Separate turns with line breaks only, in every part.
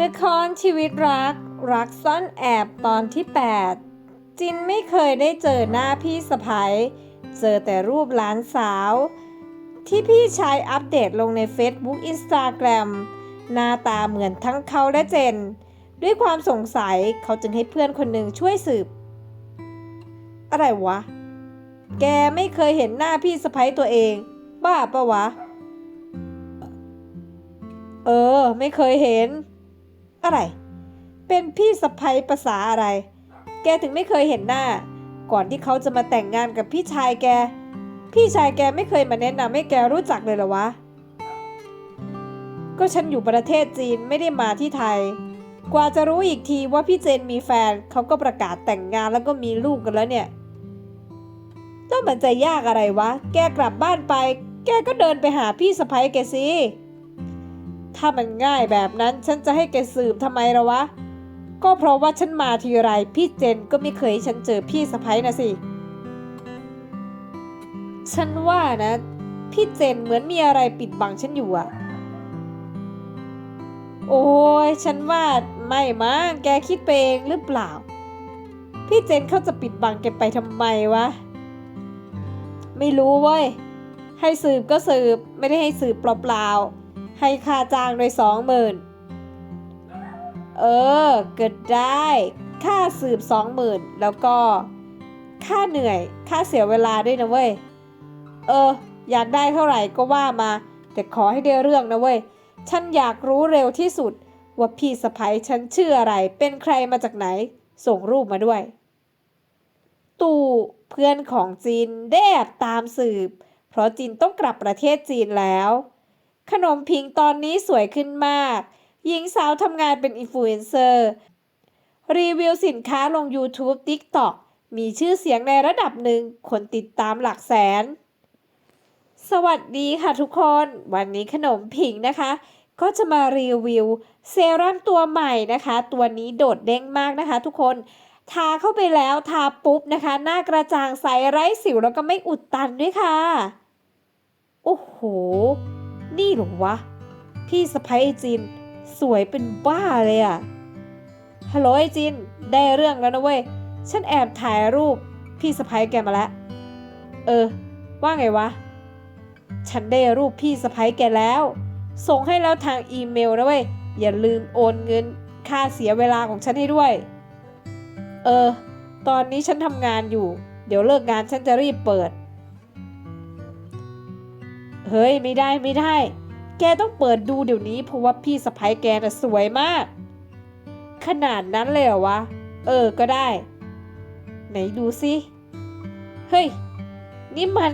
ละครชีวิตรัก รักซ่อนแอบตอนที่ 8 จินไม่เคยได้เจอหน้าพี่สะพ้ยเจอแต่รูปหลานสาว ที่พี่ชายอัปเดตลงใน Facebook Instagram หน้าตาเหมือนทั้งเขาและเจน ด้วยความสงสัยเขาจึงให้เพื่อนคนหนึ่งช่วยสืบ อะไรวะ แกไม่เคยเห็นหน้าพี่สะพ้ยตัวเอง บ้าปะวะ เออ ไม่เคยเห็น อะไร เป็นพี่สะพ้ยภาษาอะไร แกถึงไม่เคยเห็นหน้า ก่อนที่เขาจะมาแต่งงานกับพี่ชายแก พี่ชายแกไม่เคยมาแนะนำให้แกรู้จักเลยเหรอวะ ก็ฉันอยู่ประเทศจีนไม่ได้มาที่ไทย กว่าจะรู้อีกทีว่าพี่เจนมีแฟนเขาก็ประกาศแต่งงานแล้วก็มีลูกกันแล้วเนี่ยแล้วมันจะยากอะไรวะ แกกลับบ้านไป แกก็เดินไปหาพี่สะพ้ยแกสิ ถ้ามันง่ายแบบนั้นฉันจะให้แกสืบทำไมละวะ ก็เพราะว่าฉันมาทีไรพี่เจนก็ไม่เคยฉันเจอพี่สะพ้ยนะสิ ฉันว่านะ พี่เจนเหมือนมีอะไรปิดบังฉันอยู่อะโอ้ยฉันว่าไม่มั้งแกคิดไปเองหรือเปล่า พี่เจนเขาจะปิดบังแกไปทำไมวะ ไม่รู้เว้ย ให้สืบก็สืบไม่ได้ให้สืบเปล่าๆ ให้ค่าจ้างโดยสองหมื่นเออ เกิดได้ ค่าสืบสองหมื่นแล้วก็ ค่าเหนื่อย ค่าเสียเวลาด้วยนะเว้ย เออ อยากได้เท่าไหร่ก็ว่ามา แต่ขอให้ได้เรื่องนะเว้ย ฉันอยากรู้เร็วที่สุด ว่าพี่สะพ้ยฉันชื่ออะไร เป็นใครมาจากไหน ส่งรูปมาด้วย ตู่เพื่อนของจีนได้แอบตามสืบ เพราะจีนต้องกลับประเทศจีนแล้ว ขนมพิงตอนนี้สวยขึ้นมาก หญิงสาวทำงานเป็นอินฟลูเอนเซอร์ รีวิวสินค้าลง YouTube TikTok มีชื่อเสียงในระดับหนึ่ง คนติดตามหลักแสน สวัสดีค่ะทุกคน วันนี้ขนมผิงนะคะ ก็จะมารีวิวเซรั่มตัวใหม่นะคะ ตัวนี้โดดเด้งมากนะคะทุกคน ทาเข้าไปแล้วทาปุ๊บนะคะ หน้ากระจ่างใสไร้สิวแล้วก็ไม่อุดตันด้วยค่ะ โอ้โห นี่หรอวะ พี่สะพ้ยไอจิน สวยเป็นบ้าเลยอะฮัลโหลไอจิน ได้เรื่องแล้วนะเว้ย ฉันแอบถ่ายรูปพี่สะพ้ยแกมาแล้ว เออ ว่าไงวะ ฉันได้รูปพี่สะพ้ยแกแล้ว ส่งให้แล้วทางอีเมลนะเว้ย อย่าลืมโอนเงินค่าเสียเวลาของฉันให้ด้วย เออ ตอนนี้ฉันทำงานอยู่ เดี๋ยวเลิกงานฉันจะรีบเปิด เฮ้ยไม่ได้ไม่ได้ แกต้องเปิดดูเดี๋ยวนี้เพราะว่าพี่สะพ้ยแกน่ะสวยมาก ขนาดนั้นเลยเหรอวะ เออก็ได้ ไหนดูสิเฮ้ย นี่มัน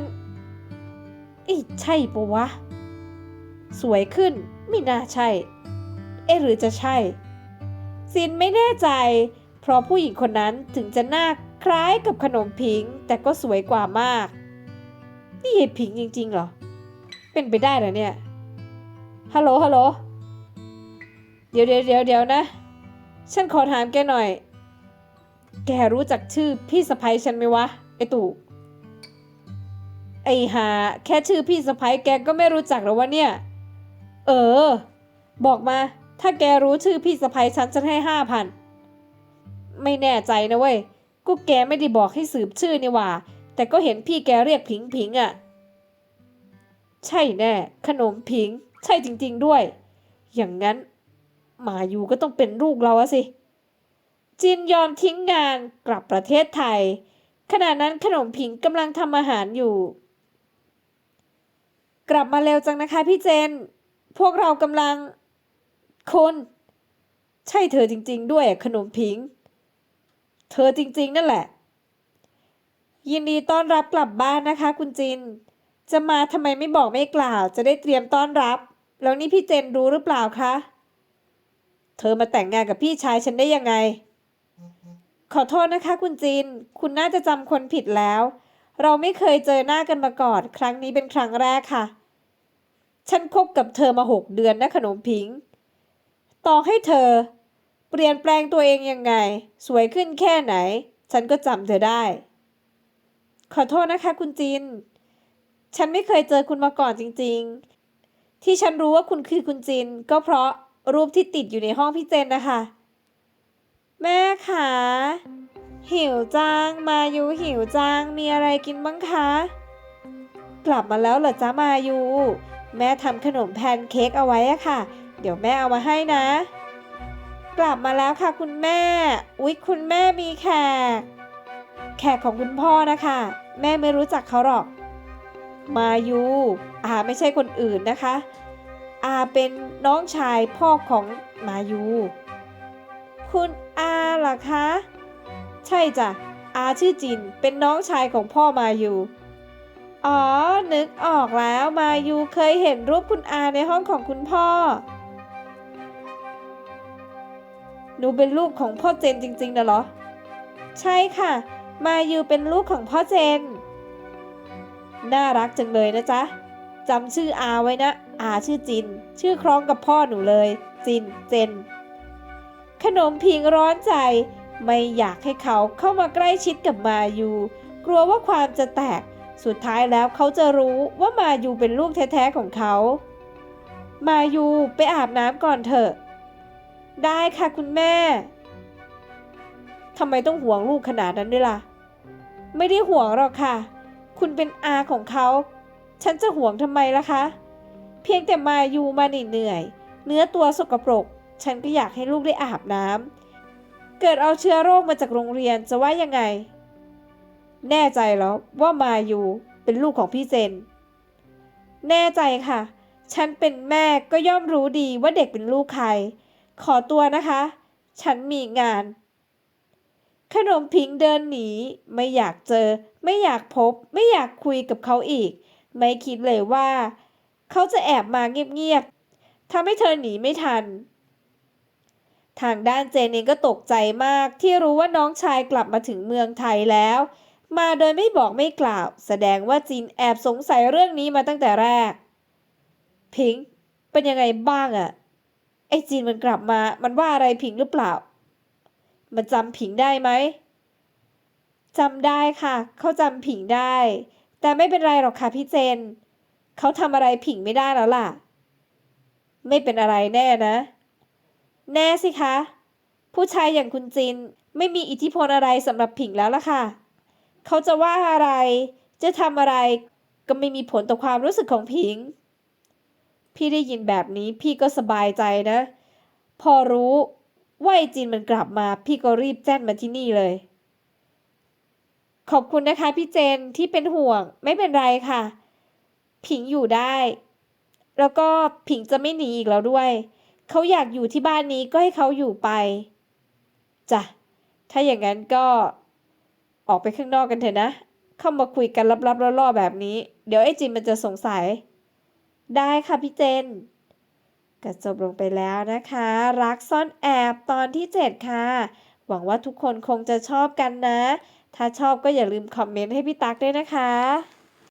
อีใช่ปะวะ สวยขึ้นไม่น่าใช่ เอ๊หรือจะใช่ซินไม่แน่ใจ เพราะผู้หญิงคนนั้นถึงจะหน้าคล้ายกับขนมผิง แต่ก็สวยกว่ามาก นี่ยายผิงจริงๆเหรอ เป็นไปได้เหรอเนี่ย ฮัลโหล ฮัลโหล เดี๋ยวเดี๋ยวเดี๋ยวเดี๋ยวนะ ฉันขอถามแกหน่อย แกรู้จักชื่อพี่สะพ้ยฉันไหมวะ ไอตู่ ไอหาแค่ชื่อพี่สะพ้ยแกก็ไม่รู้จักหรอวะเนี่ย เออ บอกมา ถ้าแกรู้ชื่อพี่สะพ้ยฉันฉันให้ห้าพัน ไม่แน่ใจนะเว้ยก็แกไม่ได้บอกให้สืบชื่อนี่ว่า แต่ก็เห็นพี่แกเรียกผิงผิงอะ่ะ ใช่แน่ ขนมผิง ใช่จริง ๆด้วย อย่างนั้นหมาอยู่ก็ต้องเป็นลูกเราสิ จินยอมทิ้งงานกลับประเทศไทย ขณะนั้นขนมผิงกำลังทำอาหารอยู่ กลับมาเร็วจังนะคะพี่เจน พวกเรากำลังคุณใช่เธอจริง ๆ ด้วยขนมผิง เธอจริง ๆ นั่นแหละ ยินดีต้อนรับกลับบ้านนะคะ คุณจิน จะมาทำไมไม่บอกไม่กล่าว จะได้เตรียมต้อนรับ แล้วนี่พี่เจนรู้หรือเปล่าคะ เธอมาแต่งงานกับพี่ชายฉันได้ยังไง ขอโทษนะคะ คุณจินคุณน่าจะจำคนผิดแล้ว เราไม่เคยเจอหน้ากันมาก่อน ครั้งนี้เป็นครั้งแรกค่ะ ฉันคบกับเธอมาหกเดือนนะขนมผิง ต่อให้เธอ เปลี่ยนแปลงตัวเองยังไง สวยขึ้นแค่ไหน ฉันก็จำเธอได้ ขอโทษนะคะ คุณจิน ฉันไม่เคยเจอคุณมาก่อนจริง ๆ ที่ฉันรู้ว่าคุณคือคุณจิน ก็เพราะรูปที่ติดอยู่ในห้องพี่เจนนะคะ แม่ขาหิวจัง มายูหิวจัง มีอะไรกินบ้างคะ กลับมาแล้วเหรอจ๊ะมายูแม่ทำขนมแพนเค้กเอาไว้อะค่ะ เดี๋ยวแม่เอามาให้นะ กลับมาแล้วค่ะคุณแม่ อุ๊ยคุณแม่มีแขก แขกของคุณพ่อนะคะ แม่ไม่รู้จักเขาหรอก มายูอาไม่ใช่คนอื่นนะคะ อาเป็นน้องชายพ่อของมายูคุณอาเหรอคะ ใช่จ้ะ อาชื่อจินเป็นน้องชายของพ่อมายูอ๋อ นึกออกแล้วมายูเคยเห็นรูปคุณอาในห้องของคุณพ่อ หนูเป็นลูกของพ่อเจนจริงๆนะเหรอ ใช่ค่ะ มายูเป็นลูกของพ่อเจน น่ารักจังเลยนะจ๊ะจำชื่ออาไว้นะ อาชื่อจิน ชื่อคล้องกับพ่อหนูเลย จิน เจน ขนมพิงร้อนใจ ไม่อยากให้เขาเข้ามาใกล้ชิดกับมายู กลัวว่าความจะแตก สุดท้ายแล้วเขาจะรู้ว่ามายูเป็นลูกแท้ๆของเขา มายูไปอาบน้ำก่อนเถอะ ได้ค่ะคุณแม่ ทำไมต้องห่วงลูกขนาดนั้นด้วยล่ะ ไม่ได้ห่วงหรอกค่ะ คุณเป็นอาของเขา ฉันจะห่วงทำไมล่ะคะ เพียงแต่มายูมาเหนื่อยๆเนื้อตัวสกปรก ฉันก็อยากให้ลูกได้อาบน้ำ เกิดเอาเชื้อโรคมาจากโรงเรียนจะว่ายังไง แน่ใจแล้วว่ามายูเป็นลูกของพี่เจน แน่ใจค่ะ ฉันเป็นแม่ก็ย่อมรู้ดีว่าเด็กเป็นลูกใคร ขอตัวนะคะ ฉันมีงาน ขนมพิงเดินหนี ไม่อยากเจอ ไม่อยากพบ ไม่อยากคุยกับเขาอีก ไม่คิดเลยว่า เขาจะแอบมาเงียบๆทำให้เธอหนีไม่ทัน ทางด้านเจนเองก็ตกใจมากที่รู้ว่าน้องชายกลับมาถึงเมืองไทยแล้ว มาโดยไม่บอกไม่กล่าว แสดงว่าจีนแอบสงสัยเรื่องนี้มาตั้งแต่แรก พิงค์เป็นยังไงบ้างอะไอ้จีนมันกลับมา มันว่าอะไรพิงค์หรือเปล่า มันจำผิงได้ไหมจำได้ค่ะ เขาจำผิงได้ แต่ไม่เป็นไรหรอกค่ะพี่เจน เขาทำอะไรผิงไม่ได้แล้วล่ะ ไม่เป็นอะไรแน่นะ แน่สิคะ ผู้ชายอย่างคุณจินไม่มีอิทธิพลอะไรสำหรับผิงแล้วล่ะค่ะ เขาจะว่าอะไร จะทำอะไร ก็ไม่มีผลต่อความรู้สึกของผิง พี่ได้ยินแบบนี้พี่ก็สบายใจนะ พอรู้ ว่าไอจินมันกลับมาพี่ก็รีบแจ้งมาที่นี่เลย ขอบคุณนะคะพี่เจนที่เป็นห่วงไม่เป็นไรค่ะ ผิงอยู่ได้ แล้วก็ผิงจะไม่หนีอีกแล้วด้วย เขาอยากอยู่ที่บ้านนี้ก็ให้เขาอยู่ไปจ้ะถ้าอย่างนั้นก็ออกไปข้างนอกกันเถอะนะ เข้ามาคุยกันลับๆล่อๆแบบนี้ เดี๋ยวไอ้จินมันจะสงสัย ได้ค่ะพี่เจน ก็จบลงไปแล้วนะคะ รักซ่อนแอบตอนที่ 7 ค่ะ หวังว่าทุกคนคงจะชอบกันนะ ถ้าชอบก็อย่าลืมคอมเมนต์ให้พี่ตั๊กด้วยนะคะ